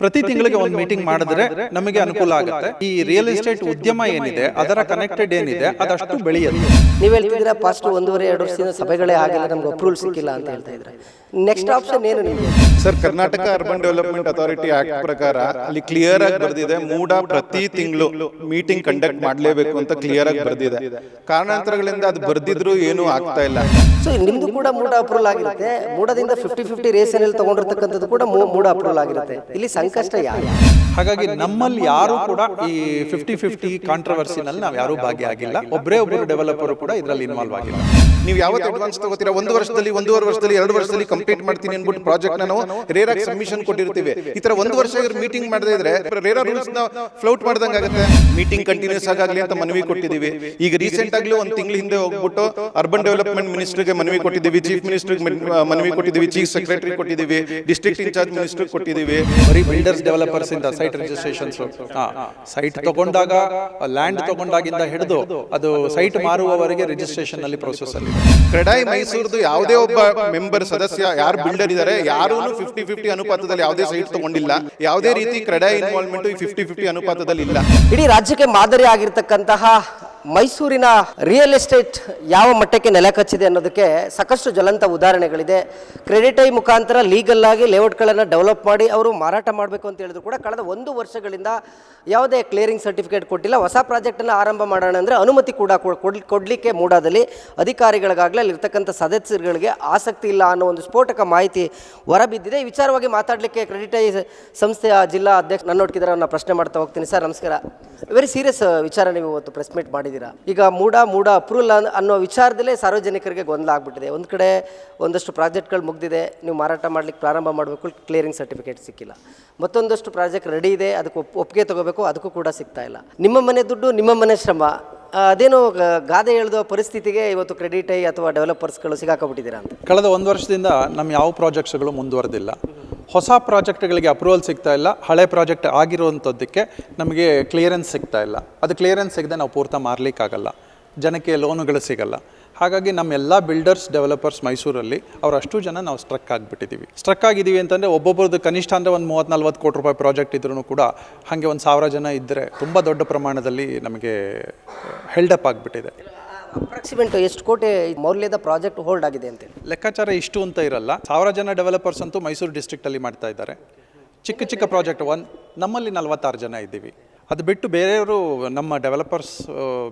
ಪ್ರತಿ ತಿಂಗಳಿಗೆ ಒಂದು ಮೀಟಿಂಗ್ ಮಾಡಿದ್ರೆ ನಮಗೆ ಅನುಕೂಲ ಆಗುತ್ತೆ. ಈ ರಿಯಲ್ ಎಸ್ಟೇಟ್ ಉದ್ಯಮ ಏನಿದೆ ಅದರ ಕನೆಕ್ಟೆಡ್ ಏನಿದೆ ಅದಷ್ಟು ಬೆಳೆಯುತ್ತೆ. ನೀವು ಹೇಳ್ತಿದ್ದೀರಾ ಫಸ್ಟ್ ಒಂದೂವರೆ ಎರಡು ವರ್ಷದಿಂದ ಸಭೆಗಳೇ ಆಗಿಲ್ಲ ನಮ್ಗೆ ಅಪ್ರೂವಲ್ ಸಿಕ್ಕಿಲ್ಲ ಅಂತ ಹೇಳ್ತಾ ಇದ್ರೆ. ನೆಕ್ಸ್ಟ್ ಆಪ್ಷನ್ ಏನು ನಿಮಗೆ? Sir Karnataka urban development authority act ಪ್ರಕಾರ ಅಲ್ಲಿ ಕ್ಲಿಯರ್ ಆಗಿ ಬರ್ದಿದೆ ಮೂಡ ಪ್ರತಿ ತಿಂಗಳು ಮೀಟಿಂಗ್ ಕಂಡಕ್ಟ್ ಮಾಡಲೇಬೇಕು ಅಂತ ಕ್ಲಿಯರ್ ಆಗಿ ಬರ್ದಿದೆ. ಕಾರಣಾಂತರಗಳಿಂದ ಅದು ಬರ್ದಿದ್ರು ಏನು ಆಗ್ತಾ ಇಲ್ಲ. ಸೊ ನಿಮ್ದು ಕೂಡ ಮೂಡ ಅಪ್ರೂವಲ್ ಆಗಿರುತ್ತೆ. ಮೂಡದಿಂದ ಫಿಫ್ಟಿ ಫಿಫ್ಟಿ ರೇಸನಲ್ಲಿ ತಗೊಂಡಿರ್ತಕ್ಕಂಥದ್ದು ಕೂಡ ಮೂಡ ಅಪ್ರೂವಲ್ ಆಗಿರುತ್ತೆ. ಇಲ್ಲಿ ಸಂಕಷ್ಟ ಯಾರು? ಹಾಗಾಗಿ ನಮ್ಮಲ್ಲಿ ಯಾರು ಕೂಡ ಈ ಫಿಫ್ಟಿ ಫಿಫ್ಟಿ ಕಾಂಟ್ರವರ್ಸಿನಲ್ಲಿ ನಾವು ಯಾರು ಭಾಗಿಯಾಗಿಲ್ಲ. ಒಬ್ಬರೇ ಒಬ್ಬರು ಡೆವಲಪರ್ ಕೂಡ ಇದರಲ್ಲಿ ಇನ್ವಾಲ್ವ್ ಆಗಿಲ್ಲ. ನೀವು ಯಾವತ್ತು ಅಡ್ವಾನ್ಸ್ ತಗೋತೀರಾ? ಒಂದು ವರ್ಷದಲ್ಲಿ ಒಂದೂವರೆ ವರ್ಷದಲ್ಲಿ ಎರಡು ವರ್ಷದಲ್ಲಿ ಕಂಪ್ಲೀಟ್ ಮಾಡ್ತೀನಿ ಅನ್ಬಿಟ್ಟು ಪ್ರಾಜೆಕ್ಟ್ ನಾವು ರೇರಾಗಿ ಸಬ್ಮಿಷನ್ ಕೊಟ್ಟಿರ್ತೀವಿ. ಈ ತರ ಒಂದು ವರ್ಷ ಮೀಟಿಂಗ್ ಮಾಡದೇ ಇದ್ರೆ ರೇರಾ ರೂಲ್ಸ್ನ ಫ್ಲೌಟ್ ಮಾಡ್ದಂಗ ಆಗುತ್ತೆ. ಮೀಟಿಂಗ್ ಕಂಟಿನ್ಯೂಸ್ ಆಗಾಗ್ಲಿ ಅಂತ ಮನವಿ ಕೊಟ್ಟಿದ್ದೀವಿ. ಈಗ ರೀಸೆಂಟ್ ಆಗ್ಲಿ ಒಂದು ತಿಂಗಳ ಹಿಂದೆ ಹೋಗ್ಬಿಟ್ಟು ಅರ್ಬನ್ ಡೆವಲಪ್ಮೆಂಟ್ ಮಿನಿಸ್ಟರ್ಗೆ ಮನವಿ ಕೊಟ್ಟಿದ್ದೀವಿ ಚೀಫ್ ಮಿನಿಸ್ಟರ್ ಮನವಿ ಕೊಟ್ಟಿದ್ದೀವಿ ಚೀಫ್ ಸೆಕ್ರೆಟರಿ ಕೊಟ್ಟಿದ್ದೀವಿ ಡಿಸ್ಟ್ರಿಕ್ಟ್ ಇನ್ಚಾರ್ಜ್ ಮಿನಿಸ್ಟರ್ ಕೊಟ್ಟಿದ್ದೀವಿ. ಬರೀ ಬಿಲ್ಡರ್ಸ್ ಡೆವಲಪರ್ಸ್ ಇಂದ ಸೈಟ್ ರಿಜಿಸ್ಟ್ರೇಷನ್ಸ್ ಸೈಟ್ ತಗೊಂಡಾಗ ಲ್ಯಾಂಡ್ ತಗೊಂಡಾಗಿಂದ ಹಿಡಿದು ಅದು ಸೈಟ್ ಮಾರುವವರೆಗೆ ರಿಜಿಸ್ಟ್ರೇಷನ್ ಅಲ್ಲಿ ಪ್ರೋಸೆಸ್ ಅಲ್ಲಿ. ಕ್ರೆಡಾಯಿ ಮೈಸೂರ್ದು ಯಾವುದೇ ಒಬ್ಬ ಮೆಂಬರ್ ಸದಸ್ಯ ಯಾರು ಬಿಲ್ಡರ್ ಇದ್ದಾರೆ ಯಾರು ಫಿಫ್ಟಿ ಫಿಫ್ಟಿ ಅನುಪಾತದಲ್ಲಿ ಯಾವುದೇ ಸೈಟ್ ತಗೊಂಡಿಲ್ಲ. ಯಾವುದೇ ರೀತಿ ಕ್ರೆಡಾಯ್ ಇನ್ವಾಲ್ವ್ಮೆಂಟ್ ಫಿಫ್ಟಿ ಫಿಫ್ಟಿ ಅನುಪಾತದಲ್ಲಿ ಇಲ್ಲ ಇಡೀ ರಾಜ್ಯಕ್ಕೆ ಮಾದರಿ ಆಗಿರ್ತಕ್ಕಂತಹ ಮೈಸೂರಿನ ರಿಯಲ್ ಎಸ್ಟೇಟ್ ಯಾವ ಮಟ್ಟಕ್ಕೆ ನೆಲೆ ಕಚ್ಚಿದೆ ಅನ್ನೋದಕ್ಕೆ ಸಾಕಷ್ಟು ಜ್ವಲಂತ ಉದಾಹರಣೆಗಳಿದೆ. ಕ್ರೆಡಿಟ್ ಐ ಮುಖಾಂತರ ಲೀಗಲ್ ಆಗಿ ಲೇಔಟ್ಗಳನ್ನು ಡೆವಲಪ್ ಮಾಡಿ ಅವರು ಮಾರಾಟ ಮಾಡಬೇಕು ಅಂತ ಹೇಳಿದ್ರು ಕೂಡ ಕಳೆದ ಒಂದು ವರ್ಷಗಳಿಂದ ಯಾವುದೇ ಕ್ಲಿಯರಿಂಗ್ ಸರ್ಟಿಫಿಕೇಟ್ ಕೊಟ್ಟಿಲ್ಲ. ಹೊಸ ಪ್ರಾಜೆಕ್ಟನ್ನು ಆರಂಭ ಮಾಡೋಣ ಅಂದರೆ ಅನುಮತಿ ಕೂಡ ಕೊಡಲಿಕ್ಕೆ ಕೊಡ್- ಕೊಡ್ಲಿಕ್ಕೆ ಮೂಡಾದಲ್ಲಿ ಅಧಿಕಾರಿಗಳಿಗಾಗಲೇ ಅಲ್ಲಿರ್ತಕ್ಕಂಥ ಸದಸ್ಯರುಗಳಿಗೆ ಆಸಕ್ತಿ ಇಲ್ಲ ಅನ್ನೋ ಒಂದು ಸ್ಫೋಟಕ ಮಾಹಿತಿ ಹೊರಬಿದ್ದಿದೆ. ವಿಚಾರವಾಗಿ ಮಾತಾಡಲಿಕ್ಕೆ ಕ್ರೆಡಿಟ್ ಐ ಸಂಸ್ಥೆಯ ಜಿಲ್ಲಾ ಅಧ್ಯಕ್ಷ ನನ್ನೊಟ್ಟಿದ್ದಾರೆ ಅವ್ರನ್ನ ಪ್ರಶ್ನೆ ಮಾಡ್ತಾ ಹೋಗ್ತೀನಿ ಸರ್. ನಮಸ್ಕಾರ. ವೆರಿ ಸೀರಿಯಸ್ ವಿಚಾರ ನೀವು ಇವತ್ತು ಪ್ರೆಸ್ ಮೀಟ್ ಮಾಡಿದ್ದೀರಾ. ಈಗ ಮೂಡ ಮೂಡ ಅಪ್ರೂವಲ್ ಅನ್ನೋ ವಿಚಾರದಲ್ಲೇ ಸಾರ್ವಜನಿಕರಿಗೆ ಗೊಂದಲ ಆಗ್ಬಿಟ್ಟಿದೆ. ಒಂದು ಕಡೆ ಒಂದಷ್ಟು ಪ್ರಾಜೆಕ್ಟ್ಗಳು ಮುಗ್ದಿದೆ, ನೀವು ಮಾರಾಟ ಮಾಡ್ಲಿಕ್ಕೆ ಪ್ರಾರಂಭ ಮಾಡಬೇಕು ಕ್ಲಿಯರಿಂಗ್ ಸರ್ಟಿಫಿಕೇಟ್ ಸಿಕ್ಕಿಲ್ಲ. ಮತ್ತೊಂದಷ್ಟು ಪ್ರಾಜೆಕ್ಟ್ ರೆಡಿ ಇದೆ, ಅದಕ್ಕೆ ಒಪ್, ಒಪ್ಪಿಗೆ ತಗೋಬೇಕು, ಅದಕ್ಕೂ ಕೂಡ ಸಿಗ್ತಾ ಇಲ್ಲ. ನಿಮ್ಮ ಮನೆ ದುಡ್ಡು, ನಿಮ್ಮ ಮನೆ ಶ್ರಮ ಅದೇನೋ ಗಾದೆ ಹೇಳಿದ ಪರಿಸ್ಥಿತಿಗೆ ಇವತ್ತು ಕ್ರೆಡಿಟ್ ಐ ಅಥವಾ ಡೆವಲಪರ್ಸ್ಗಳು ಸಿಗಾಕಬಿಟ್ಟಿದ್ದೀರಾ ಅಂತ? ಕಳೆದ ಒಂದು ವರ್ಷದಿಂದ ನಮ್ಮ ಯಾವ ಪ್ರಾಜೆಕ್ಟ್ಸ್ಗಳು ಮುಂದುವರೆದಿಲ್ಲ. ಹೊಸ ಪ್ರಾಜೆಕ್ಟ್ಗಳಿಗೆ ಅಪ್ರೂವಲ್ ಸಿಗ್ತಾ ಇಲ್ಲ, ಹಳೆ ಪ್ರಾಜೆಕ್ಟ್ ಆಗಿರುವಂಥದ್ದಕ್ಕೆ ನಮಗೆ ಕ್ಲಿಯರೆನ್ಸ್ ಸಿಗ್ತಾ ಇಲ್ಲ. ಅದು ಕ್ಲಿಯರೆನ್ಸ್ ಸಿಗದೆ ನಾವು ಪೂರ್ತ ಮಾರಲಿಕ್ಕಾಗಲ್ಲ. ಜನಕ್ಕೆ ಲೋನುಗಳು ಸಿಗಲ್ಲ. ಹಾಗಾಗಿ ನಮ್ಮ ಎಲ್ಲ ಬಿಲ್ಡರ್ಸ್, ಡೆವಲಪರ್ಸ್ ಮೈಸೂರಲ್ಲಿ ಅವ್ರು ಅಷ್ಟು ಜನ ನಾವು ಸ್ಟ್ರಕ್ ಆಗಿಬಿಟ್ಟಿದ್ದೀವಿ. ಸ್ಟ್ರಕ್ ಆಗಿದ್ದೀವಿ ಅಂತಂದರೆ ಒಬ್ಬೊಬ್ಬರದ್ದು ಕನಿಷ್ಠ ಅಂದರೆ ಒಂದು ಮೂವತ್ತು ನಲ್ವತ್ತು ಕೋಟಿ ರೂಪಾಯಿ ಪ್ರಾಜೆಕ್ಟ್ ಇದ್ರೂ ಕೂಡ ಹಾಗೆ ಒಂದು ಸಾವಿರ ಜನ ಇದ್ದರೆ ತುಂಬ ದೊಡ್ಡ ಪ್ರಮಾಣದಲ್ಲಿ ನಮಗೆ ಹೆಲ್ಡಪ್ ಆಗಿಬಿಟ್ಟಿದೆ. ಅಪ್ರಾಕ್ಸಿಮೆಂಟ್ ಎಷ್ಟು ಕೋಟಿ ಮೌಲ್ಯದ ಪ್ರಾಜೆಕ್ಟ್ ಹೋಲ್ಡ್ ಆಗಿದೆ ಅಂತೇಳಿ ಲೆಕ್ಕಾಚಾರ ಇಷ್ಟು ಅಂತ ಇರಲ್ಲ. ಸಾವಿರ ಜನ ಡೆವಲಪರ್ಸ್ ಅಂತೂ ಮೈಸೂರು ಡಿಸ್ಟ್ರಿಕ್ಟಲ್ಲಿ ಮಾಡ್ತಾ ಇದ್ದಾರೆ. ಚಿಕ್ಕ ಚಿಕ್ಕ ಪ್ರಾಜೆಕ್ಟ್ ಒನ್, ನಮ್ಮಲ್ಲಿ ನಲವತ್ತಾರು ಜನ ಇದ್ದೀವಿ. ಅದು ಬಿಟ್ಟು ಬೇರೆಯವರು ನಮ್ಮ ಡೆವಲಪರ್ಸ್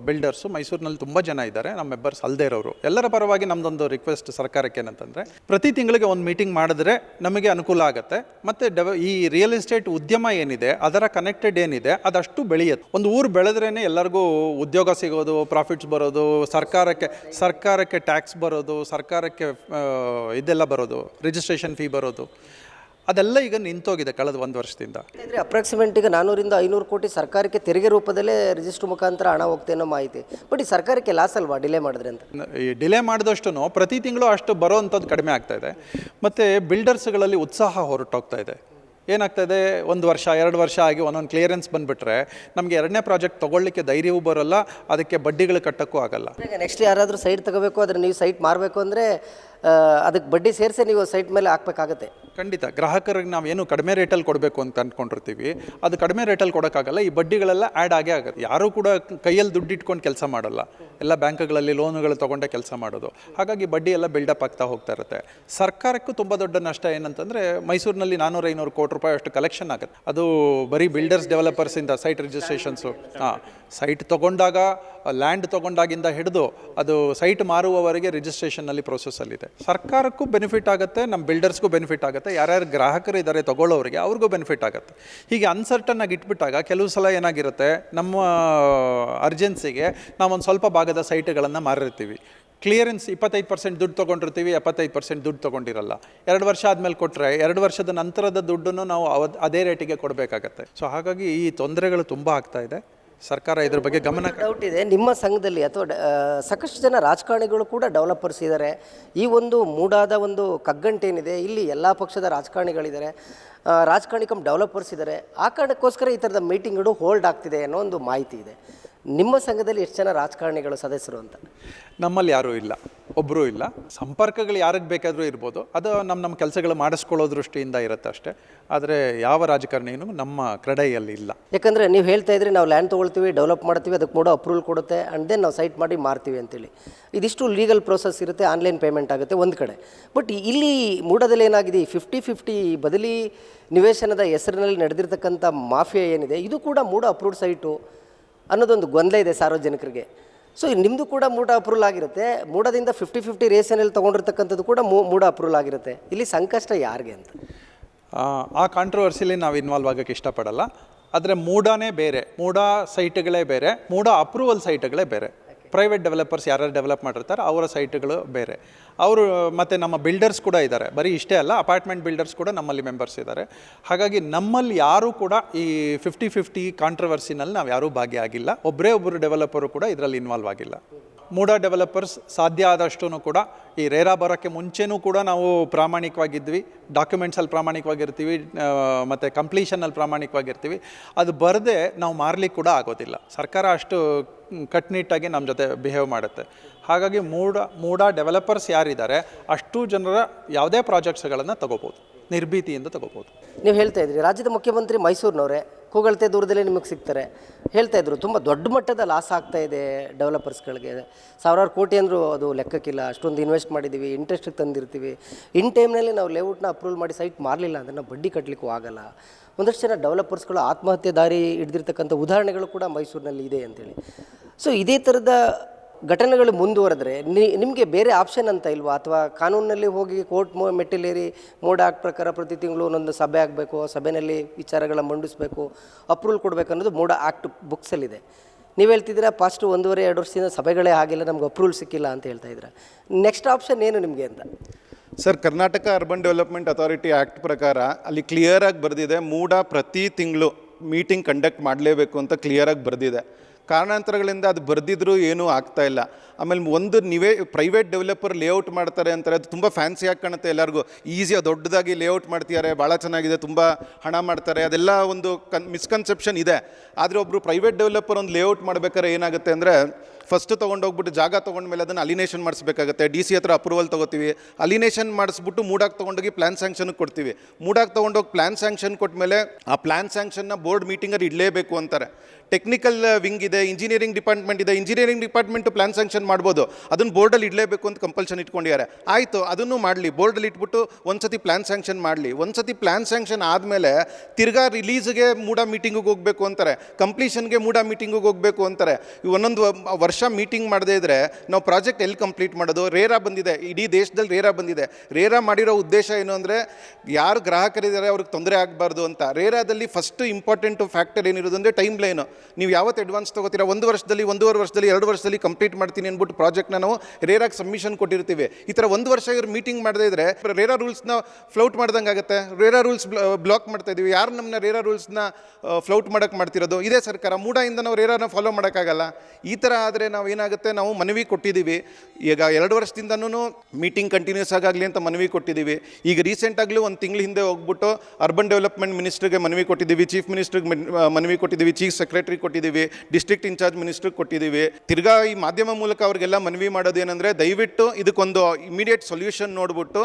ಬಿಲ್ಡರ್ಸು ಮೈಸೂರಿನಲ್ಲಿ ತುಂಬ ಜನ ಇದ್ದಾರೆ. ನಮ್ಮ ಮೆಂಬರ್ಸ್ ಅಲ್ಲದೆ ಇರೋರು. ಎಲ್ಲರ ಪರವಾಗಿ ನಮ್ಮದೊಂದು ರಿಕ್ವೆಸ್ಟ್ ಸರ್ಕಾರಕ್ಕೆ ಏನಂತಂದರೆ, ಪ್ರತಿ ತಿಂಗಳಿಗೆ ಒಂದು ಮೀಟಿಂಗ್ ಮಾಡಿದ್ರೆ ನಮಗೆ ಅನುಕೂಲ ಆಗುತ್ತೆ. ಮತ್ತು ಡೆವ ಈ ರಿಯಲ್ ಎಸ್ಟೇಟ್ ಉದ್ಯಮ ಏನಿದೆ, ಅದರ ಕನೆಕ್ಟೆಡ್ ಏನಿದೆ, ಅದಷ್ಟು ಬೆಳೆಯುತ್ತೆ. ಒಂದು ಊರು ಬೆಳೆದ್ರೇ ಎಲ್ಲರಿಗೂ ಉದ್ಯೋಗ ಸಿಗೋದು ಪ್ರಾಫಿಟ್ಸ್ ಬರೋದು, ಸರ್ಕಾರಕ್ಕೆ ಸರ್ಕಾರಕ್ಕೆ ಟ್ಯಾಕ್ಸ್ ಬರೋದು, ಸರ್ಕಾರಕ್ಕೆ ಇದೆಲ್ಲ ಬರೋದು ರಿಜಿಸ್ಟ್ರೇಷನ್ ಫೀ ಬರೋದು. ಅದೆಲ್ಲ ಈಗ ನಿಂತೋಗಿದೆ ಕಳೆದ ಒಂದು ವರ್ಷದಿಂದ. ಅಂದರೆ ಅಪ್ರಾಕ್ಸಿಮೇಟ್ ಈಗ ನಾನ್ನೂರಿಂದ ಐನೂರು ಕೋಟಿ ಸರ್ಕಾರಕ್ಕೆ ತೆರಿಗೆ ರೂಪದಲ್ಲೇ ರಿಜಿಸ್ಟರ್ ಮುಖಾಂತರ ಹಣ ಹೋಗ್ತೆ ಅನ್ನೋ ಮಾಹಿತಿ. ಬಟ್ ಈ ಸರ್ಕಾರಕ್ಕೆ ಲಾಸ್ ಅಲ್ವಾ ಡಿಲೇ ಮಾಡಿದ್ರೆ ಅಂತ? ಈ ಡಿಲೇ ಮಾಡಿದಷ್ಟು ಪ್ರತಿ ತಿಂಗಳು ಅಷ್ಟು ಬರೋ ಅಂಥದ್ದು ಕಡಿಮೆ ಆಗ್ತಾ ಇದೆ. ಮತ್ತು ಬಿಲ್ಡರ್ಸ್ಗಳಲ್ಲಿ ಉತ್ಸಾಹ ಹೊರಟೋಗ್ತಾ ಇದೆ. ಏನಾಗ್ತಾ ಇದೆ ಒಂದು ವರ್ಷ ಎರಡು ವರ್ಷ ಆಗಿ ಒಂದೊಂದು ಕ್ಲಿಯರೆನ್ಸ್ ಬಂದುಬಿಟ್ರೆ ನಮಗೆ ಎರಡನೇ ಪ್ರಾಜೆಕ್ಟ್ ತೊಗೊಳ್ಳಿಕ್ಕೆ ಧೈರ್ಯವೂ ಬರೋಲ್ಲ ಅದಕ್ಕೆ ಬಡ್ಡಿಗಳು ಕಟ್ಟೋಕ್ಕೂ ಆಗಲ್ಲ. ನೆಕ್ಸ್ಟ್ ಯಾರಾದರೂ ಸೈಟ್ ತಗೋಬೇಕು ಅದ್ರ ನೀವು ಸೈಟ್ ಮಾರಬೇಕು ಅಂದರೆ ಅದಕ್ಕೆ ಬಡ್ಡಿ ಸೇರಿಸಿ ನೀವು ಸೈಟ್ ಮೇಲೆ ಹಾಕ್ಬೇಕಾಗತ್ತೆ. ಖಂಡಿತ. ಗ್ರಾಹಕರಿಗೆ ನಾವು ಏನು ಕಡಿಮೆ ರೇಟಲ್ಲಿ ಕೊಡಬೇಕು ಅಂತ ಅಂದ್ಕೊಂಡಿರ್ತೀವಿ ಅದು ಕಡಿಮೆ ರೇಟಲ್ಲಿ ಕೊಡೋಕ್ಕಾಗಲ್ಲ ಈ ಬಡ್ಡಿಗಳೆಲ್ಲ ಆ್ಯಡ್ ಆಗೇ ಆಗುತ್ತೆ. ಯಾರೂ ಕೂಡ ಕೈಯಲ್ಲಿ ದುಡ್ಡು ಇಟ್ಕೊಂಡು ಕೆಲಸ ಮಾಡಲ್ಲ. ಎಲ್ಲ ಬ್ಯಾಂಕ್ಗಳಲ್ಲಿ ಲೋನುಗಳು ತೊಗೊಂಡೇ ಕೆಲಸ ಮಾಡೋದು. ಹಾಗಾಗಿ ಬಡ್ಡಿ ಎಲ್ಲ ಬಿಲ್ಡಪ್ ಆಗ್ತಾ ಹೋಗ್ತಾ ಇರುತ್ತೆ. ಸರ್ಕಾರಕ್ಕೂ ತುಂಬ ದೊಡ್ಡ ನಷ್ಟ ಏನಂತಂದರೆ ಮೈಸೂರಿನಲ್ಲಿ ನಾನ್ನೂರು ಐನೂರು ಕೋಟಿ ರೂಪಾಯಿ ಅಷ್ಟು ಕಲೆಕ್ಷನ್ ಆಗುತ್ತೆ. ಅದು ಬರೀ ಬಿಲ್ಡರ್ಸ್ ಡೆವಲಪರ್ಸಿಂದ ಸೈಟ್ ರಿಜಿಸ್ಟ್ರೇಷನ್ಸು ಹಾಂ ಸೈಟ್ ತೊಗೊಂಡಾಗ ಲ್ಯಾಂಡ್ ತೊಗೊಂಡಾಗಿಂದ ಹಿಡಿದು ಅದು ಸೈಟ್ ಮಾರುವವರೆಗೆ ರಿಜಿಸ್ಟ್ರೇಷನ್ನಲ್ಲಿ ಪ್ರೊಸೆಸ್ಸಲ್ಲಿದೆ ಸರ್ಕಾರಕ್ಕೂ ಬೆನಿಫಿಟ್ ಆಗುತ್ತೆ ನಮ್ಮ ಬಿಲ್ಡರ್ಸ್ಗೂ ಬೆನಿಫಿಟ್ ಆಗುತ್ತೆ, ಯಾರ್ಯಾರು ಗ್ರಾಹಕರು ಇದ್ದಾರೆ ತೊಗೊಳ್ಳೋರಿಗೆ ಅವ್ರಿಗೂ ಬೆನಿಫಿಟ್ ಆಗುತ್ತೆ. ಹೀಗೆ ಅನ್ಸರ್ಟನ್ ಆಗಿ ಇಟ್ಬಿಟ್ಟಾಗ ಕೆಲವು ಸಲ ಏನಾಗಿರುತ್ತೆ, ನಮ್ಮ ಅರ್ಜೆನ್ಸಿಗೆ ನಾವೊಂದು ಸ್ವಲ್ಪ ಭಾಗದ ಸೈಟ್ಗಳನ್ನು ಮಾರಿರ್ತೀವಿ. ಕ್ಲಿಯರೆನ್ಸ್ ಇಪ್ಪತ್ತೈದು ಪರ್ಸೆಂಟ್ ದುಡ್ಡು ತೊಗೊಂಡಿರ್ತೀವಿ, ಎಪ್ಪತ್ತೈದು ಪರ್ಸೆಂಟ್ ದುಡ್ಡು ತೊಗೊಂಡಿರಲ್ಲ. ಎರಡು ವರ್ಷ ಆದಮೇಲೆ ಕೊಟ್ಟರೆ ಎರಡು ವರ್ಷದ ನಂತರದ ದುಡ್ಡನ್ನು ನಾವು ಅವ ಅದೇ ರೇಟಿಗೆ ಕೊಡಬೇಕಾಗತ್ತೆ. ಸೊ ಹಾಗಾಗಿ ಈ ತೊಂದರೆಗಳು ತುಂಬ ಆಗ್ತಾ ಇದೆ. ಸರ್ಕಾರ ಇದ್ರ ಬಗ್ಗೆ ಗಮನ ಡೌಟ್ ಇದೆ. ನಿಮ್ಮ ಸಂಘದಲ್ಲಿ ಅಥವಾ ಸಾಕಷ್ಟು ಜನ ರಾಜಕಾರಣಿಗಳು ಕೂಡ ಡೆವಲಪರ್ಸ್ ಇದ್ದಾರೆ ಈ ಒಂದು ಮೂಡಾದ ಒಂದು ಕಗ್ಗಂಟೇನಿದೆ. ಇಲ್ಲಿ ಎಲ್ಲ ಪಕ್ಷದ ರಾಜಕಾರಣಿಗಳಿದ್ದಾರೆ ರಾಜಕಾರಣಿ ಕಮ್ ಡೆವಲಪರ್ಸ್ ಇದ್ದಾರೆ ಆ ಕಾರಣಕ್ಕೋಸ್ಕರ ಈ ಥರದ ಮೀಟಿಂಗ್ಗಳು ಹೋಲ್ಡ್ ಆಗ್ತಿದೆ ಅನ್ನೋ ಒಂದು ಮಾಹಿತಿ ಇದೆ. ನಿಮ್ಮ ಸಂಘದಲ್ಲಿ ಎಷ್ಟು ಜನ ರಾಜಕಾರಣಿಗಳು ಸದಸ್ಯರು ಅಂತ? ನಮ್ಮಲ್ಲಿ ಯಾರೂ ಇಲ್ಲ. ಒಬ್ಬರೂ ಇಲ್ಲ. ಸಂಪರ್ಕಗಳು ಯಾರಿಗೆ ಬೇಕಾದರೂ ಇರ್ಬೋದು. ಅದು ನಮ್ಮ ನಮ್ಮ ಕೆಲಸಗಳು ಮಾಡಿಸ್ಕೊಳ್ಳೋ ದೃಷ್ಟಿಯಿಂದ ಇರುತ್ತೆ ಅಷ್ಟೇ. ಆದರೆ ಯಾವ ರಾಜಕಾರಣಿಯೂ ನಮ್ಮ ಕ್ರೆಡೆಯಲ್ಲಿ ಇಲ್ಲ. ಯಾಕಂದರೆ ನೀವು ಹೇಳ್ತಾ ಇದ್ರೆ ನಾವು ಲ್ಯಾಂಡ್ ತೊಗೊಳ್ತೀವಿ ಡೆವಲಪ್ ಮಾಡ್ತೀವಿ ಅದಕ್ಕೆ ಕೂಡ ಅಪ್ರೂವಲ್ ಕೊಡುತ್ತೆ ಆ್ಯಂಡ್ ದೆನ್ ನಾವು ಸೈಟ್ ಮಾಡಿ ಮಾರ್ತೀವಿ ಅಂತೇಳಿ. ಇದಿಷ್ಟು ಲೀಗಲ್ ಪ್ರೋಸೆಸ್ ಇರುತ್ತೆ ಆನ್ಲೈನ್ ಪೇಮೆಂಟ್ ಆಗುತ್ತೆ ಒಂದು ಕಡೆ. ಬಟ್ ಇಲ್ಲಿ ಮೂಡದಲ್ಲಿ ಏನಾಗಿದೆ? ಈ ಫಿಫ್ಟಿ ಫಿಫ್ಟಿ ಬದಲಿ ನಿವೇಶನದ ಹೆಸರಿನಲ್ಲಿ ನಡೆದಿರ್ತಕ್ಕಂಥ ಮಾಫಿಯಾ ಏನಿದೆ? ಇದು ಕೂಡ ಮೂಡ ಅಪ್ರೂವ್ಡ್ ಸೈಟು ಅನ್ನೋದೊಂದು ಗೊಂದಲ ಇದೆ ಸಾರ್ವಜನಿಕರಿಗೆ. ಸೊ ನಿಮ್ಮದು ಕೂಡ ಮೂಡ ಅಪ್ರೂವಲ್ ಆಗಿರುತ್ತೆ. ಮೂಡದಿಂದ ಫಿಫ್ಟಿ ಫಿಫ್ಟಿ ರೇಷನಲ್ಲಿ ತೊಗೊಂಡಿರ್ತಕ್ಕಂಥದ್ದು ಕೂಡ ಮೂ ಮೂಡ ಅಪ್ರೂವಲ್ ಆಗಿರುತ್ತೆ. ಇಲ್ಲಿ ಸಂಕಷ್ಟ ಯಾರಿಗೆ ಅಂತ? ಆ, ಕಾಂಟ್ರವರ್ಸಿಲಿ ನಾವು ಇನ್ವಾಲ್ವ್ ಆಗೋಕ್ಕೆ ಇಷ್ಟಪಡಲ್ಲ. ಆದರೆ ಮೂಡಾನೇ ಬೇರೆ. ಮೂಡಾ ಸೈಟ್ಗಳೇ ಬೇರೆ. ಮೂಡ ಅಪ್ರೂವಲ್ ಸೈಟ್ಗಳೇ ಬೇರೆ. ಪ್ರೈವೇಟ್ ಡೆವಲಪರ್ಸ್ ಯಾರ್ಯಾರು ಡೆವಲಪ್ ಮಾಡಿರ್ತಾರೆ ಅವರ ಸೈಟ್ಗಳು ಬೇರೆ. ಅವರು, ಮತ್ತು ನಮ್ಮ ಬಿಲ್ಡರ್ಸ್ ಕೂಡ ಇದ್ದಾರೆ. ಬರೀ ಇಷ್ಟೇ ಅಲ್ಲ ಅಪಾರ್ಟ್ಮೆಂಟ್ ಬಿಲ್ಡರ್ಸ್ ಕೂಡ ನಮ್ಮಲ್ಲಿ ಮೆಂಬರ್ಸ್ ಇದ್ದಾರೆ. ಹಾಗಾಗಿ ನಮ್ಮಲ್ಲಿ ಯಾರೂ ಕೂಡ ಈ ಫಿಫ್ಟಿ ಫಿಫ್ಟಿ ಕಾಂಟ್ರವರ್ಸಿನಲ್ಲಿ ನಾವು ಯಾರೂ ಭಾಗಿಯಾಗಿಲ್ಲ. ಒಬ್ಬರೇ ಒಬ್ಬರು ಡೆವಲಪರು ಕೂಡ ಇದರಲ್ಲಿ ಇನ್ವಾಲ್ವ್ ಆಗಿಲ್ಲ. ಮೂಡಾ ಡೆವಲಪರ್ಸ್ ಸಾಧ್ಯ ಆದಷ್ಟು ಕೂಡ, ಈ ರೇರಾ ಬರೋಕ್ಕೆ ಮುಂಚೆನೂ ಕೂಡ ನಾವು ಪ್ರಾಮಾಣಿಕವಾಗಿದ್ವಿ ಡಾಕ್ಯುಮೆಂಟ್ಸಲ್ಲಿ ಪ್ರಾಮಾಣಿಕವಾಗಿರ್ತೀವಿ ಮತ್ತು ಕಂಪ್ಲೀಷನಲ್ಲಿ ಪ್ರಾಮಾಣಿಕವಾಗಿರ್ತೀವಿ. ಅದು ಬರದೆ ನಾವು ಮಾರ್ಲಿಕ್ಕೆ ಕೂಡ ಆಗೋದಿಲ್ಲ. ಸರ್ಕಾರ ಅಷ್ಟು ಕಟ್ನಿಟ್ಟಾಗಿ ನಮ್ಮ ಜೊತೆ ಬಿಹೇವ್ ಮಾಡುತ್ತೆ. ಹಾಗಾಗಿ ಮೂಡ ಮೂಡ ಡೆವಲಪರ್ಸ್ ಯಾರಿದ್ದಾರೆ, ಅಷ್ಟು ಜನರ ಯಾವುದೇ ಪ್ರಾಜೆಕ್ಟ್ಸ್ಗಳನ್ನು ತಗೋಬೋದು, ನಿರ್ಭೀತಿಯಿಂದ ತಗೋಬೋದು. ನೀವು ಹೇಳ್ತಾ ಇದ್ರಿ, ರಾಜ್ಯದ ಮುಖ್ಯಮಂತ್ರಿ ಮೈಸೂರಿನವರೇ ಕೂಗಳತೆ ದೂರದಲ್ಲೇ ನಿಮಗೆ ಸಿಗ್ತಾರೆ. ಹೇಳ್ತಾ ಇದ್ರು, ತುಂಬ ದೊಡ್ಡ ಮಟ್ಟದ ಲಾಸ್ ಆಗ್ತಾ ಇದೆ ಡೆವಲಪರ್ಸ್ಗಳಿಗೆ ಸಾವಿರಾರು ಕೋಟಿ ಅಂದರೂ ಅದು ಲೆಕ್ಕಕ್ಕಿಲ್ಲ, ಅಷ್ಟೊಂದು ಇನ್ವೆಸ್ಟ್ ಮಾಡಿದ್ದೀವಿ ಇಂಟ್ರೆಸ್ಟಿಗೆ ತಂದಿರ್ತೀವಿ. ಇನ್ ಟೈಮ್ನಲ್ಲಿ ನಾವು ಲೇಔಟ್ನ ಅಪ್ರೂವಲ್ ಮಾಡಿ ಸೈಟ್ ಮಾರಲಿಲ್ಲ ಅಂದರೆ ನಾವು ಬಡ್ಡಿ ಕಟ್ಟಲಿಕ್ಕೂ ಆಗಲ್ಲ. ಒಂದಷ್ಟು ಜನ ಡೆವಲಪರ್ಸ್ಗಳು ಆತ್ಮಹತ್ಯೆ ದಾರಿ ಹಿಡಿದಿರ್ತಕ್ಕಂಥ ಉದಾಹರಣೆಗಳು ಕೂಡ ಮೈಸೂರಿನಲ್ಲಿ ಇದೆ ಅಂತೇಳಿ. ಸೊ ಇದೇ ಥರದ ಘಟನೆಗಳು ಮುಂದುವರೆದ್ರೆ ನಿಮಗೆ ಬೇರೆ ಆಪ್ಷನ್ ಅಂತ ಇಲ್ವಾ? ಅಥವಾ ಕಾನೂನಿನಲ್ಲಿ ಹೋಗಿ ಕೋರ್ಟ್ ಮೋ, ಮೆಟ್ಟಿಲೇರಿ ಮೋಡ್ ಆಕ್ಟ್ ಪ್ರಕಾರ ಪ್ರತಿ ತಿಂಗಳು ಒಂದೊಂದು ಸಭೆ ಆಗಬೇಕು ಸಭೆಯಲ್ಲಿ ವಿಚಾರಗಳ ಮಂಡಿಸಬೇಕು ಅಪ್ರೂವಲ್ ಕೊಡಬೇಕು ಅನ್ನೋದು ಮೋಡ ಆಕ್ಟ್ ಬುಕ್ಸಲ್ಲಿದೆ ನೀವು ಹೇಳ್ತಿದ್ದೀರಾ ಫಸ್ಟ್ ಒಂದೂವರೆ, ಎರಡು ವರ್ಷದಿಂದ ಸಭೆಗಳೇ ಆಗಿಲ್ಲ, ನಮ್ಗೆ ಅಪ್ರೂವಲ್ ಸಿಕ್ಕಿಲ್ಲ ಅಂತ ಹೇಳ್ತಾ ಇದ್ದೀರಾ. ನೆಕ್ಸ್ಟ್ ಆಪ್ಷನ್ ಏನು ನಿಮಗೆ ಅಂತ? Sir Karnataka urban development authority act ಪ್ರಕಾರ ಅಲ್ಲಿ ಕ್ಲಿಯರಾಗಿ ಬರೆದಿದೆ, ಮೂಡ ಪ್ರತಿ ತಿಂಗಳು ಮೀಟಿಂಗ್ ಕಂಡಕ್ಟ್ ಮಾಡಲೇಬೇಕು ಅಂತ ಕ್ಲಿಯರಾಗಿ ಬರೆದಿದೆ. ಕಾರಣಾಂತರಗಳಿಂದ ಅದು ಬರೆದಿದ್ರು ಏನೂ ಆಗ್ತಾ ಇಲ್ಲ. ಆಮೇಲೆ ಒಂದು ನೀವೇ ಪ್ರೈವೇಟ್ ಡೆವಲಪರ್ ಲೇಔಟ್ ಮಾಡ್ತಾರೆ ಅಂತಾರೆ, ಅದು ತುಂಬ ಫ್ಯಾನ್ಸಿಯಾಗಿ ಕಾಣುತ್ತೆ ಎಲ್ಲರಿಗೂ. ಈಸಿಯಾಗಿ ದೊಡ್ಡದಾಗಿ ಲೇಔಟ್ ಮಾಡ್ತಿದ್ದಾರೆ, ಭಾಳ ಚೆನ್ನಾಗಿದೆ, ತುಂಬ ಹಣ ಮಾಡ್ತಾರೆ, ಅದೆಲ್ಲ ಒಂದು ಕನ್ ಮಿಸ್ಕನ್ಸೆಪ್ಷನ್ ಇದೆ. ಆದರೆ ಒಬ್ಬರು ಪ್ರೈವೇಟ್ ಡೆವಲಪರ್ ಒಂದು ಲೇಔಟ್ ಮಾಡ್ಬೇಕಾದ್ರೆ ಏನಾಗುತ್ತೆ ಅಂದರೆ ಫಸ್ಟ್ ತೊಗೊಂಡೋಗ್ಬಿಟ್ಟು ಜಾಗ ತೊಗೊಂಡ್ಮೇಲೆ ಅದನ್ನು ಅಲಿನೇಷನ್ ಮಾಡಿಸ್ಬೇಕಾಗುತ್ತೆ. ಡಿ ಸಿ ಹತ್ರ ಅಪ್ರೂವಲ್ ತೊಗೋತೀವಿ. ಅಲಿನೇಷನ್ ಮಾಡಿಸ್ಬಿಟ್ಟು ಮೂಡಾಗಿ ತೊಗೊಂಡೋಗಿ ಪ್ಲ್ಯಾನ್ ಸ್ಯಾಂಕ್ಷನ್ ಕೊಡ್ತೀವಿ. ಮೂಡಾಗಿ ತೊಗೊಂಡೋಗಿ ಪ್ಲ್ಯಾನ್ ಸ್ಯಾಂಕ್ಷನ್ ಕೊಟ್ಟಮೇಲೆ ಆ ಪ್ಲ್ಯಾನ್ ಸ್ಯಾಂಕ್ಷನ್ನ ಬೋರ್ಡ್ ಮೀಟಿಂಗಲ್ಲಿ ಇಡಲೇಬೇಕು ಅಂತಾರೆ. ಟೆಕ್ನಿಕಲ್ ವಿಂಗ್ ಇದೆ ಇಂಜಿನಿಯರಿಂಗ್ ಡಿಪಾರ್ಟ್ಮೆಂಟ್ ಇದೆ ಇಂಜಿನಿಯರಿಂಗ್ ಡಿಪಾರ್ಟ್ಮೆಂಟ್ ಪ್ಲ್ಯಾನ್ ಸ್ಯಾಂಕ್ಷನ್ ಮಾಡ್ಬೋದು. ಅದನ್ನು ಬೋರ್ಡಲ್ಲಿ ಇಡಲೇಬೇಕು ಅಂತ ಕಂಪಲ್ಷನ್ ಇಟ್ಕೊಂಡಿದ್ದಾರೆ. ಆಯಿತು, ಅದನ್ನು ಮಾಡಲಿ. ಬೋರ್ಡಲ್ಲಿ ಇಟ್ಬಿಟ್ಟು ಒಂದ್ಸತಿ ಪ್ಲ್ಯಾನ್ ಸ್ಯಾಂಕ್ಷನ್ ಮಾಡಲಿ. ಒಂದ್ಸತಿ ಪ್ಲ್ಯಾನ್ ಸ್ಯಾಂಕ್ಷನ್ ಆದಮೇಲೆ ತಿರ್ಗಾ ರಿಲೀಸ್ಗೆ ಮೂಡ ಮೀಟಿಂಗಿಗೆ ಹೋಗಬೇಕು ಅಂತಾರೆ. ಕಂಪ್ಲೀಷನ್ಗೆ ಮೂಡ ಮೀಟಿಂಗಿಗೆ ಹೋಗಬೇಕು ಅಂತಾರೆ. ಈ ಒಂದೊಂದು ವ- ವರ್ಷ ಮೀಟಿಂಗ್ ಮಾಡದೇ ಇದ್ದರೆ ನಾವು ಪ್ರಾಜೆಕ್ಟ್ ಎಲ್ಲಿ ಕಂಪ್ಲೀಟ್ ಮಾಡೋದು? ರೇರಾ ಬಂದಿದೆ. ಇಡೀ ದೇಶದಲ್ಲಿ ರೇರಾ ಬಂದಿದೆ. ರೇರಾ ಮಾಡಿರೋ ಉದ್ದೇಶ ಏನು ಅಂದರೆ, ಯಾರು ಗ್ರಾಹಕರಿದ್ದಾರೆ ಅವ್ರಿಗೆ ತೊಂದರೆ ಆಗಬಾರ್ದು ಅಂತ. ರೇರಾದಲ್ಲಿ ಫಸ್ಟ್ ಇಂಪಾರ್ಟೆಂಟ್ ಫ್ಯಾಕ್ಟರ್ ಏನಿರೋದು ಅಂದರೆ ಟೈಮ್ ಲೈನು ನೀವು ಯಾವತ್ತು ಅಡ್ವಾನ್ಸ್ ತೊಗೋತೀರಾ? ಒಂದು ವರ್ಷದಲ್ಲಿ, ಒಂದೂವರೆ ವರ್ಷದಲ್ಲಿ, ಎರಡು ವರ್ಷದಲ್ಲಿ ಕಂಪ್ಲೀಟ್ ಮಾಡ್ತೀನಿ ಅಂದ್ಬಿಟ್ಟು ಪ್ರಾಜೆಕ್ಟ್ನ ನಾವು ರೇರಾಗೆ ಸಬ್ಮಿಷನ್ ಕೊಟ್ಟಿರ್ತೀವಿ. ಈ ಥರ ಒಂದು ವರ್ಷ ಇವ್ರು ಮೀಟಿಂಗ್ ಮಾಡದೇ ಇದ್ದರೆ ರೇರಾ ರೂಲ್ಸ್ನ ಫ್ಲೌಟ್ ಮಾಡ್ದಂಗೆ ಆಗುತ್ತೆ. ರೇರಾ ರೂಲ್ಸ್ ಬ್ಲಾಕ್ ಮಾಡ್ತಾ ಇದೀವಿ. ಯಾರು ನಮ್ಮನ್ನ ರೇರಾ ರೂಲ್ಸ್ನ ಫ್ಲೌಟ್ ಮಾಡೋಕ್ಕೆ ಮಾಡ್ತಿರೋದು? ಇದೇ ಸರ್ಕಾರ. ಮೂಡಾಯಿಂದ ನಾವು ರೇರಾನ ಫಾಲೋ ಮಾಡೋಕ್ಕಾಗಲ್ಲ ಈ ಥರ ಆದರೆ ನಾವು ಏನಾಗುತ್ತೆ ನಾವು ಮನವಿ ಕೊಟ್ಟಿದ್ದೀವಿ. ಈಗ ಎರಡು ವರ್ಷದಿಂದನೂ ಮೀಟಿಂಗ್ ಕಂಟಿನ್ಯೂಸ್ ಆಗಾಗಲಿ ಅಂತ ಮನವಿ ಕೊಟ್ಟಿದ್ದೀವಿ. ಈಗ ರೀಸೆಂಟಾಗಲೂ ಒಂದು ತಿಂಗಳ ಹಿಂದೆ ಹೋಗ್ಬಿಟ್ಟು ಅರ್ಬನ್ ಡೆವಲಪ್ಮೆಂಟ್ ಮಿನಿಸ್ಟ್ರಿಗೆ ಮನವಿ ಕೊಟ್ಟಿದ್ದೀವಿ. ಚೀಫ್ ಮಿನಿಸ್ಟ್ರಿಗೆ ಮನವಿ ಕೊಟ್ಟಿದ್ದೀವಿ. ಚೀಫ್ ಸೆಕ್ರೆಟರಿ ಕೊಟ್ಟಿದ್ದೀವಿ. ಡಿಸ್ಟ್ರಿಕ್ಟ್ ಇನ್ಚಾರ್ಜ್ ಮಿನಿಸ್ಟ್ರಿಗೆ ಕೊಟ್ಟಿದ್ದೀವಿ. ತಿರ್ಗಾ ಈ ಮಾಧ್ಯಮ ಮೂಲಕ ಅವ್ರಿಗೆಲ್ಲ ಮನವಿ ಮಾಡೋದೇನೆಂದರೆ ದಯವಿಟ್ಟು ಇದಕ್ಕೊಂದು ಇಮಿಡಿಯೇಟ್ ಸೊಲ್ಯೂಷನ್ ನೋಡ್ಬಿಟ್ಟು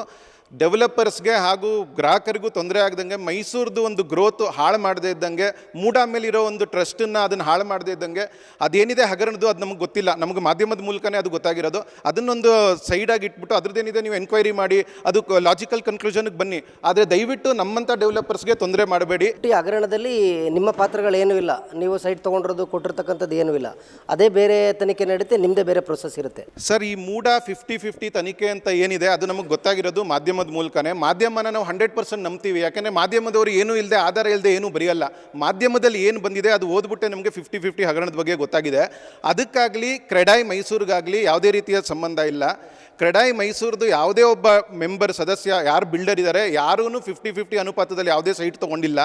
ಡೆವಲಪರ್ಸ್ಗೆ ಹಾಗೂ ಗ್ರಾಹಕರಿಗೂ ತೊಂದರೆ ಆಗದಂಗೆ ಮೈಸೂರ್ದು ಒಂದು ಗ್ರೋತ್ ಹಾಳು ಮಾಡದೇ ಇದ್ದಂಗೆ ಮೂಡ ಮೇಲಿರೋ ಒಂದು ಟ್ರಸ್ಟನ್ನು ಅದನ್ನು ಹಾಳು ಮಾಡದೇ ಇದ್ದಂಗೆ ಅದೇನಿದೆ ಹಗರಣದ್ದು ಅದು ನಮಗೆ ಗೊತ್ತಿಲ್ಲ. ನಮಗೆ ಮಾಧ್ಯಮದ ಮೂಲಕನೇ ಅದು ಗೊತ್ತಾಗಿರೋದು. ಅದನ್ನೊಂದು ಸೈಡಾಗಿ ಇಟ್ಬಿಟ್ಟು ಅದ್ರದ್ದೇನಿದೆ ನೀವು ಎನ್ಕ್ವೈರಿ ಮಾಡಿ ಅದು ಲಾಜಿಕಲ್ ಕನ್ಕ್ಲೂಷನ್ಗೆ ಬನ್ನಿ. ಆದರೆ ದಯವಿಟ್ಟು ನಮ್ಮಂಥ ಡೆವಲಪರ್ಸ್ಗೆ ತೊಂದರೆ ಮಾಡಬೇಡಿ. ಈ ಹಗರಣದಲ್ಲಿ ನಿಮ್ಮ ಪಾತ್ರಗಳೇನೂ ಇಲ್ಲ. ನೀವು ಸೈಟ್ ತೊಗೊಂಡಿರೋದು ಕೊಟ್ಟಿರ್ತಕ್ಕಂಥದ್ದು ಏನೂ ಇಲ್ಲ. ಅದೇ ಬೇರೆ ತನಿಖೆ ನಡೀತೆ ನಿಮ್ಮದೇ ಬೇರೆ ಪ್ರೊಸೆಸ್ ಇರುತ್ತೆ. ಸರ್ ಈ ಮೂಡ ಫಿಫ್ಟಿ ಫಿಫ್ಟಿ ತನಿಖೆ ಅಂತ ಏನಿದೆ ಅದು ನಮಗೆ ಗೊತ್ತಾಗಿರೋದು. ಮಾಧ್ಯಮದ ಮೂಲಕನೇ ಮಾಧ್ಯಮನ ನಾವು ಹಂಡ್ರೆಡ್ ಪರ್ಸೆಂಟ್ ನಂಬ್ತೀವಿ. ಯಾಕೆಂದರೆ ಮಾಧ್ಯಮದವರು ಏನೂ ಇಲ್ಲದೆ ಆಧಾರ ಇಲ್ಲದೆ ಏನೂ ಬರೆಯಲ್ಲ. ಮಾಧ್ಯಮದಲ್ಲಿ ಏನು ಬಂದಿದೆ ಅದು ಓದ್ಬಿಟ್ಟೆ ನಮಗೆ ಫಿಫ್ಟಿ ಫಿಫ್ಟಿ ಹಗರಣದ ಬಗ್ಗೆ ಗೊತ್ತಾಗಿದೆ. ಅದಕ್ಕಾಗಲಿ, ಕ್ರೆಡಾಯ್ ಮೈಸೂರಿಗಾಗಲಿ ಯಾವುದೇ ರೀತಿಯ ಸಂಬಂಧ ಇಲ್ಲ. ಕ್ರೆಡಾಯಿ ಮೈಸೂರದು ಯಾವುದೇ ಒಬ್ಬ ಮೆಂಬರ್ ಸದಸ್ಯ ಯಾರು ಬಿಲ್ಡರ್ ಇದ್ದಾರೆ ಯಾರೂ ಫಿಫ್ಟಿ ಫಿಫ್ಟಿ ಅನುಪಾತದಲ್ಲಿ ಯಾವುದೇ ಸೈಟ್ ತೊಗೊಂಡಿಲ್ಲ.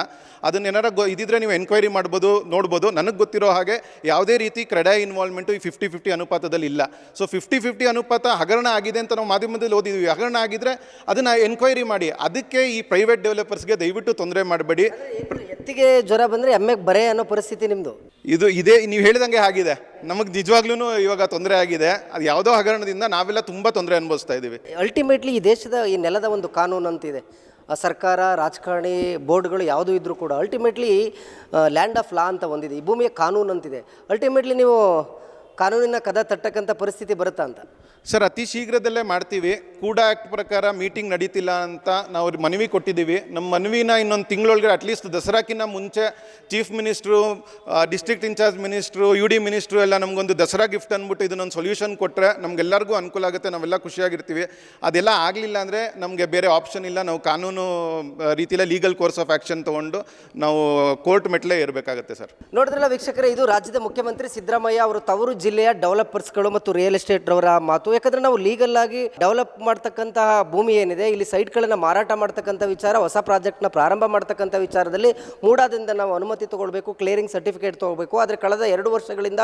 ಅದನ್ನ ಏನಾರ ಗೊ ಇದಿದ್ರೆ ನೀವು ಎನ್ಕ್ವೈರಿ ಮಾಡ್ಬೋದು ನೋಡ್ಬೋದು. ನನಗೆ ಗೊತ್ತಿರೋ ಹಾಗೆ ಯಾವುದೇ ರೀತಿ ಕ್ರೆಡಾಯಿ ಇನ್ವಾಲ್ವ್ಮೆಂಟು ಈ ಫಿಫ್ಟಿ ಫಿಫ್ಟಿ ಅನುಪಾತದಲ್ಲಿ ಇಲ್ಲ. ಸೊ ಫಿಫ್ಟಿ ಫಿಫ್ಟಿ ಅನುಪಾತ ಹಗರಣ ಆಗಿದೆ ಅಂತ ನಾವು ಮಾಧ್ಯಮದಲ್ಲಿ ಓದಿದ್ವಿ. ಹಗರಣ ಆಗಿದ್ರೆ ಅದನ್ನು ಎನ್ಕ್ವೈರಿ ಮಾಡಿ. ಅದಕ್ಕೆ ಈ ಪ್ರೈವೇಟ್ ಡೆವಲಪರ್ಸ್ಗೆ ದಯವಿಟ್ಟು ತೊಂದರೆ ಮಾಡಬೇಡಿ. ಎತ್ತಿಗೆ ಜ್ವರ ಬಂದರೆ ಎಮ್ಮೆಗೆ ಬರೇ ಅನ್ನೋ ಪರಿಸ್ಥಿತಿ ನಿಮ್ಮದು ಇದು ಇದೇ ನೀವು ಹೇಳಿದಂಗೆ ಆಗಿದೆ. ನಮಗೆ ನಿಜವಾಗ್ಲೂ ಇವಾಗ ತೊಂದರೆ ಆಗಿದೆ. ಅದು ಯಾವುದೋ ಹಗರಣದಿಂದ ನಾವೆಲ್ಲ ತುಂಬ ತೊಂದರೆ ಅನುಭವಿಸ್ತಾ ಇದ್ದೀವಿ ಅಲ್ಟಿಮೇಟ್ಲಿ ಈ ದೇಶದ ಈ ನೆಲದ ಒಂದು ಕಾನೂನು ಅಂತಿದೆ. ಸರ್ಕಾರ, ರಾಜಕಾರಣಿ, ಬೋರ್ಡ್ಗಳು ಯಾವುದೂ ಇದ್ದರೂ ಕೂಡ ಅಲ್ಟಿಮೇಟ್ಲಿ ಲ್ಯಾಂಡ್ ಆಫ್ ಲಾ ಅಂತ ಒಂದಿದೆ. ಈ ಭೂಮಿಯ ಕಾನೂನು ಅಂತಿದೆ. ಅಲ್ಟಿಮೇಟ್ಲಿ ನೀವು ಕಾನೂನಿನ ಕದ ತಟ್ಟಕ್ಕಂಥ ಪರಿಸ್ಥಿತಿ ಬರುತ್ತಾ ಅಂತ? ಸರ್, ಅತಿ ಶೀಘ್ರದಲ್ಲೇ ಮಾಡ್ತೀವಿ. ಕೂಡ ಆ್ಯಕ್ಟ್ ಪ್ರಕಾರ ಮೀಟಿಂಗ್ ನಡೀತಿಲ್ಲ ಅಂತ ನಾವು ಮನವಿ ಕೊಟ್ಟಿದ್ದೀವಿ. ನಮ್ಮ ಮನವಿನ ಇನ್ನೊಂದು ತಿಂಗಳೊಳಗೆ ಅಟ್ಲೀಸ್ಟ್ ದಸರಾಕಿನ್ನ ಮುಂಚೆ chief minister district incharge minister U D minister ಎಲ್ಲ ನಮಗೊಂದು ದಸರಾ ಗಿಫ್ಟ್ ಅಂದ್ಬಿಟ್ಟು ಇದನ್ನೊಂದು ಸೊಲ್ಯೂಷನ್ ಕೊಟ್ಟರೆ ನಮಗೆಲ್ಲರಿಗೂ ಅನುಕೂಲ ಆಗುತ್ತೆ, ನಾವೆಲ್ಲ ಖುಷಿಯಾಗಿರ್ತೀವಿ. ಅದೆಲ್ಲ ಆಗಲಿಲ್ಲ ಅಂದರೆ ನಮಗೆ ಬೇರೆ ಆಪ್ಷನ್ ಇಲ್ಲ. ನಾವು ಕಾನೂನು ರೀತಿಯಲ್ಲಿ ಲೀಗಲ್ ಕೋರ್ಸ್ ಆಫ್ ಆ್ಯಕ್ಷನ್ ತೊಗೊಂಡು ನಾವು ಕೋರ್ಟ್ ಮೆಟ್ಲೇ ಇರಬೇಕಾಗುತ್ತೆ ಸರ್. ನೋಡಿದ್ರಲ್ಲ ವೀಕ್ಷಕರೇ, ಇದು ರಾಜ್ಯದ ಮುಖ್ಯಮಂತ್ರಿ ಸಿದ್ದರಾಮಯ್ಯ ಅವರು ತವರು ಜಿಲ್ಲೆಯ ಡೆವಲಪರ್ಸ್ಗಳು ಮತ್ತು ರಿಯಲ್ ಎಸ್ಟೇಟ್ ರವರ ಮಾತು ಯಾಕಂದರೆ ನಾವು ಲೀಗಲ್ ಆಗಿ ಡೆವಲಪ್ ಮಾಡ್ತಕ್ಕಂತಹ ಭೂಮಿ ಏನಿದೆ, ಇಲ್ಲಿ ಸೈಟ್ಗಳನ್ನು ಮಾರಾಟ ಮಾಡ್ತಕ್ಕಂಥ ವಿಚಾರ, ಹೊಸ ಪ್ರಾಜೆಕ್ಟ್ನ ಪ್ರಾರಂಭ ಮಾಡ್ತಕ್ಕಂಥ ವಿಚಾರದಲ್ಲಿ ಮೂಡಾದಿಂದ ನಾವು ಅನುಮತಿ ತಗೊಳ್ಬೇಕು ಕ್ಲಿಯರಿಂಗ್ ಸರ್ಟಿಫಿಕೇಟ್ ತಗೋಬೇಕು ಆದರೆ ಕಳೆದ ಎರಡು ವರ್ಷಗಳಿಂದ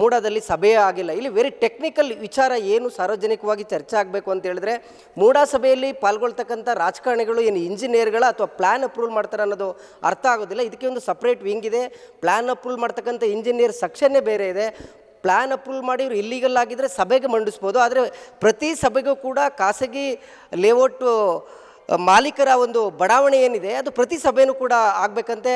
ಮೂಡಾದಲ್ಲಿ ಸಭೆಯೇ ಆಗಿಲ್ಲ. ಇಲ್ಲಿ ವೆರಿ ಟೆಕ್ನಿಕಲ್ ವಿಚಾರ ಏನು ಸಾರ್ವಜನಿಕವಾಗಿ ಚರ್ಚೆ ಆಗಬೇಕು ಅಂತ ಹೇಳಿದ್ರೆ, ಮೂಡಾ ಸಭೆಯಲ್ಲಿ ಪಾಲ್ಗೊಳ್ತಕ್ಕಂಥ ರಾಜಕಾರಣಿಗಳು ಏನು ಇಂಜಿನಿಯರ್ಗಳ ಅಥವಾ ಪ್ಲಾನ್ ಅಪ್ರೂವಲ್ ಮಾಡ್ತಾರೆ ಅನ್ನೋದು ಅರ್ಥ ಆಗೋದಿಲ್ಲ. ಇದಕ್ಕೆ ಒಂದು ಸಪ್ರೇಟ್ ವಿಂಗ್ ಇದೆ. ಪ್ಲಾನ್ ಅಪ್ರೂವಲ್ ಮಾಡ್ತಕ್ಕಂಥ ಇಂಜಿನಿಯರ್ ಸೆಕ್ಷನ್ನೇ ಬೇರೆ ಇದೆ. ಪ್ಲ್ಯಾನ್ ಅಪ್ರೂವಲ್ ಮಾಡಿ ಇವ್ರು ಇಲ್ಲಿಗಲ್ ಆಗಿದ್ದರೆ ಸಭೆಗೆ ಮಂಡಿಸ್ಬೋದು. ಆದರೆ ಪ್ರತಿ ಸಭೆಗೂ ಕೂಡ ಖಾಸಗಿ ಲೇಔಟು ಮಾಲೀಕರ ಒಂದು ಬಡಾವಣೆ ಏನಿದೆ, ಅದು ಪ್ರತಿ ಸಭೆಯೂ ಕೂಡ ಆಗಬೇಕಂತೆ.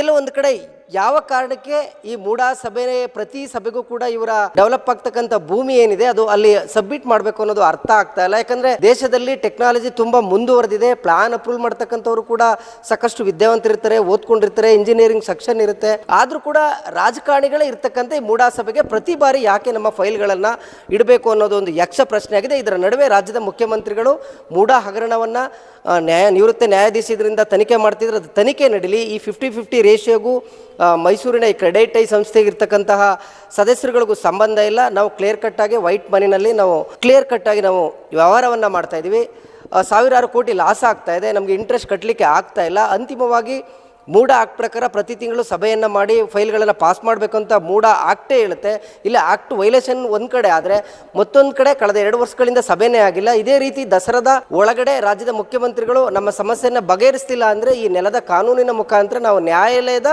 ಎಲ್ಲೋ ಒಂದು ಕಡೆ ಯಾವ ಕಾರಣಕ್ಕೆ ಈ ಮೂಡಾ ಸಭೆ ಪ್ರತಿ ಸಭೆಗೂ ಕೂಡ ಇವರ ಡೆವಲಪ್ ಆಗ್ತಕ್ಕಂಥ ಭೂಮಿ ಏನಿದೆ ಅದು ಅಲ್ಲಿ ಸಬ್ಮಿಟ್ ಮಾಡಬೇಕು ಅನ್ನೋದು ಅರ್ಥ ಆಗ್ತಾ ಇಲ್ಲ. ಯಾಕಂದ್ರೆ ದೇಶದಲ್ಲಿ ಟೆಕ್ನಾಲಜಿ ತುಂಬಾ ಮುಂದುವರೆದಿದೆ. ಪ್ಲಾನ್ ಅಪ್ರೂವ್ ಮಾಡ್ತಕ್ಕಂಥವ್ರು ಕೂಡ ಸಾಕಷ್ಟು ವಿದ್ಯಾವಂತರಿರ್ತಾರೆ, ಓದ್ಕೊಂಡಿರ್ತಾರೆ ಇಂಜಿನಿಯರಿಂಗ್ ಸೆಕ್ಷನ್ ಇರುತ್ತೆ. ಆದ್ರೂ ಕೂಡ ರಾಜಕಾರಣಿಗಳೇ ಇರ್ತಕ್ಕಂಥ ಈ ಮೂಡಾ ಸಭೆಗೆ ಪ್ರತಿ ಬಾರಿ ಯಾಕೆ ನಮ್ಮ ಫೈಲ್ಗಳನ್ನ ಇಡಬೇಕು ಅನ್ನೋದು ಒಂದು ಯಕ್ಷ ಪ್ರಶ್ನೆ ಆಗಿದೆ ಇದರ ನಡುವೆ ರಾಜ್ಯದ ಮುಖ್ಯಮಂತ್ರಿಗಳು ಮೂಡಾ ಹಗರಣವನ್ನ ನ್ಯಾಯ, ನಿವೃತ್ತ ನ್ಯಾಯಾಧೀಶರಿಂದ ತನಿಖೆ ಮಾಡ್ತಿದ್ರೆ. ಅದು ತನಿಖೆ ನಡೀಲಿ. ಈ ಫಿಫ್ಟಿ ಫಿಫ್ಟಿ ರೇಷಿಯೋಗೂ ಮೈಸೂರಿನ ಈ ಕ್ರೆಡೈಟ್ ಐ ಸಂಸ್ಥೆಗೆ ಇರ್ತಕ್ಕಂತಹ ಸದಸ್ಯರುಗಳಿಗೂ ಸಂಬಂಧ ಇಲ್ಲ. ನಾವು ಕ್ಲಿಯರ್ ಕಟ್ಟಾಗಿ ವೈಟ್ ಮನಿನಲ್ಲಿ ನಾವು ಕ್ಲಿಯರ್ ಕಟ್ಟಾಗಿ ನಾವು ವ್ಯವಹಾರವನ್ನು ಮಾಡ್ತಾ ಇದ್ದೀವಿ ಸಾವಿರಾರು ಕೋಟಿ ಲಾಸ್ ಆಗ್ತಾ ಇದೆ. ನಮಗೆ ಇಂಟ್ರೆಸ್ಟ್ ಕಟ್ಟಲಿಕ್ಕೆ ಆಗ್ತಾ ಇಲ್ಲ. ಅಂತಿಮವಾಗಿ ಮೂಡ ಆಕ್ಟ್ ಪ್ರಕಾರ ಪ್ರತಿ ತಿಂಗಳು ಸಭೆಯನ್ನು ಮಾಡಿ ಫೈಲ್ಗಳನ್ನು ಪಾಸ್ ಮಾಡಬೇಕು ಅಂತ ಮೂಡ ಆಕ್ಟೇ ಹೇಳುತ್ತೆ. ಇಲ್ಲ, ಆಕ್ಟ್ ವೈಲೇಷನ್ ಒಂದು ಕಡೆ ಆದರೆ ಮತ್ತೊಂದು ಕಡೆ ಕಳೆದ ಎರಡು ವರ್ಷಗಳಿಂದ ಸಭೆನೇ ಆಗಿಲ್ಲ. ಇದೇ ರೀತಿ ದಸರಾದ ಒಳಗಡೆ ರಾಜ್ಯದ ಮುಖ್ಯಮಂತ್ರಿಗಳು ನಮ್ಮ ಸಮಸ್ಯೆಯನ್ನು ಬಗೆಹರಿಸ್ತಿಲ್ಲ ಅಂದರೆ ಈ ನೆಲದ ಕಾನೂನಿನ ಮುಖಾಂತರ ನಾವು ನ್ಯಾಯಾಲಯದ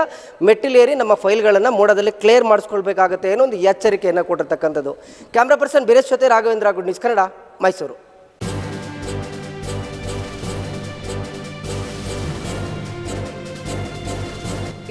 ಮೆಟ್ಟಿಲೇರಿ ನಮ್ಮ ಫೈಲ್ಗಳನ್ನು ಮೂಡದಲ್ಲಿ ಕ್ಲಿಯರ್ ಮಾಡಿಸ್ಕೊಳ್ಬೇಕಾಗುತ್ತೆ ಏನೋ ಒಂದು ಎಚ್ಚರಿಕೆಯನ್ನು ಕೊಟ್ಟಿರ್ತಕ್ಕಂಥದ್ದು. ಕ್ಯಾಮ್ರಾ ಪರ್ಸನ್ ಬೀರೇಶ್ ಜೊತೆ ರಾಘವೇಂದ್ರ ಗುಡ್ ನ್ಯೂಸ್ ಕನ್ನಡ ಮೈಸೂರು.